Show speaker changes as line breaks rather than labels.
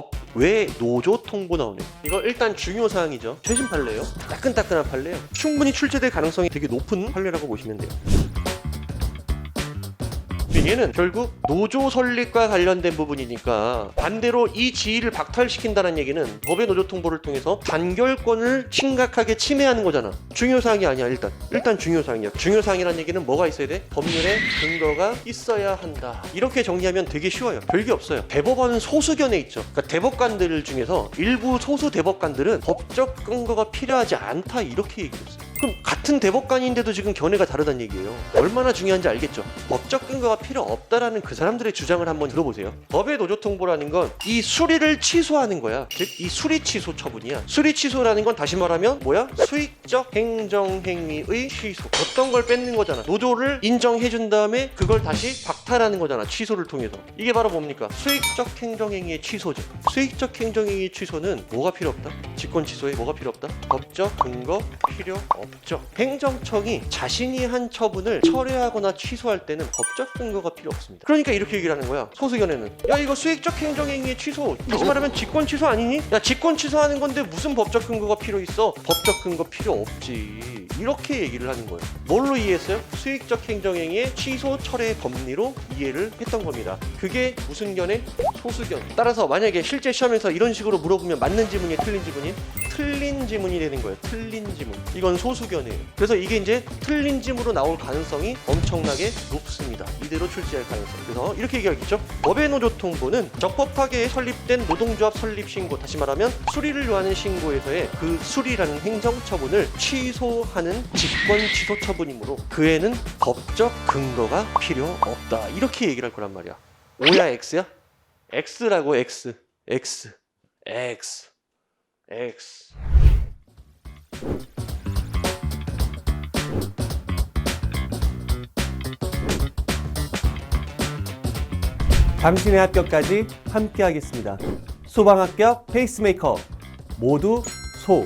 법외 노조 통보 나오네. 이거 일단 중요 사항이죠. 최신 판례요. 따끈따끈한 판례요. 충분히 출제될 가능성이 되게 높은 판례라고 보시면 돼요. 얘는 결국 노조 설립과 관련된 부분이니까 반대로 이 지위를 박탈시킨다는 얘기는 법의 노조 통보를 통해서 단결권을 심각하게 침해하는 거잖아. 중요 사항이 아니야 일단. 일단 중요 사항이야. 중요 사항이라는 얘기는 뭐가 있어야 돼? 법률에 근거가 있어야 한다. 이렇게 정리하면 되게 쉬워요. 별게 없어요. 대법원은 소수견에 있죠. 그러니까 대법관들 중에서 일부 소수 대법관들은 법적 근거가 필요하지 않다 이렇게 얘기했어요. 그럼 같은 대법관인데도 지금 견해가 다르다는 얘기예요. 얼마나 중요한지 알겠죠? 법적 근거가 필요 없다라는 그 사람들의 주장을 한번 들어보세요. 법의 노조 통보라는 건 이 수리를 취소하는 거야. 즉 이 수리 취소 처분이야. 수리 취소라는 건 다시 말하면 뭐야? 수익적 행정 행위의 취소. 어떤 걸 뺏는 거잖아. 노조를 인정해 준 다음에 그걸 다시 박탈하는 거잖아. 취소를 통해서. 이게 바로 뭡니까? 수익적 행정 행위의 취소죠. 수익적 행정 행위의 취소는 뭐가 필요 없다? 직권 취소에 뭐가 필요 없다? 법적 근거 필요 없 죠. 행정청이 자신이 한 처분을 철회하거나 취소할 때는 법적 근거가 필요 없습니다. 그러니까 이렇게 얘기를 하는 거야. 소수견에는 야 이거 수익적 행정행위의 취소. 다시 말하면 직권 취소 아니니? 야 직권 취소하는 건데 무슨 법적 근거가 필요 있어? 법적 근거 필요 없지. 이렇게 얘기를 하는 거예요. 뭘로 이해했어요? 수익적 행정행위의 취소 철회 법리로 이해를 했던 겁니다. 그게 무슨 견해? 소수견. 따라서 만약에 실제 시험에서 이런 식으로 물어보면 맞는 지문이 틀린 지문이 틀린 지문이 되는 거예요. 틀린 지문. 이건 소수견이에요. 그래서 이게 이제 틀린 지문으로 나올 가능성이 엄청나게 높습니다. 이대로 출제할 가능성. 그래서 이렇게 얘기하겠죠. 법의 노조 통보는 적법하게 설립된 노동조합 설립 신고, 다시 말하면 수리를 요하는 신고에서의 그 수리라는 행정 처분을 취소하는 직권 취소 처분이므로 그에는 법적 근거가 필요 없다. 이렇게 얘기를 할 거란 말이야. O야 X야? X라고 X. X. X. X.
당신의 합격까지 함께하겠습니다. 소방합격 페이스메이커 모두 소